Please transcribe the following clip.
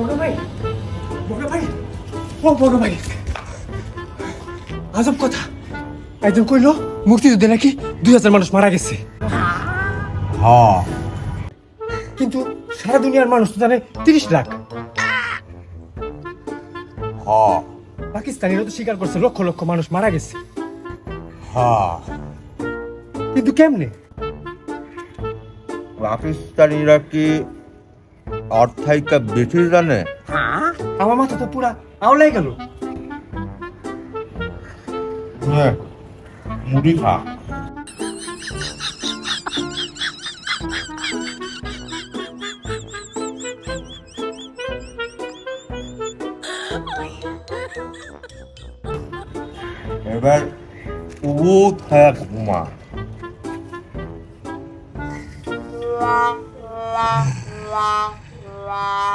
বড় ভাই বড় ভাই ও বড় ভাই। আজব কথা। একজন কইল মুক্তিযুদ্ধে নাকি দুই হাজার মানুষ মারা গেছে। কিন্তু সারা দুনিয়ার মানুষ তো জানে তিরিশ লাখ। পাকিস্তানিরা তো স্বীকার করছে লক্ষ লক্ষ মানুষ মারা গেছে। কিন্তু কেমনে? পাকিস্তানিরা কি অর্থায়িকা বেশি জানে আমার মাথা তো পুরা আওলাই গেল। মুড়ি খা। এবার উবুত হয়ে ঘুমা। Bye.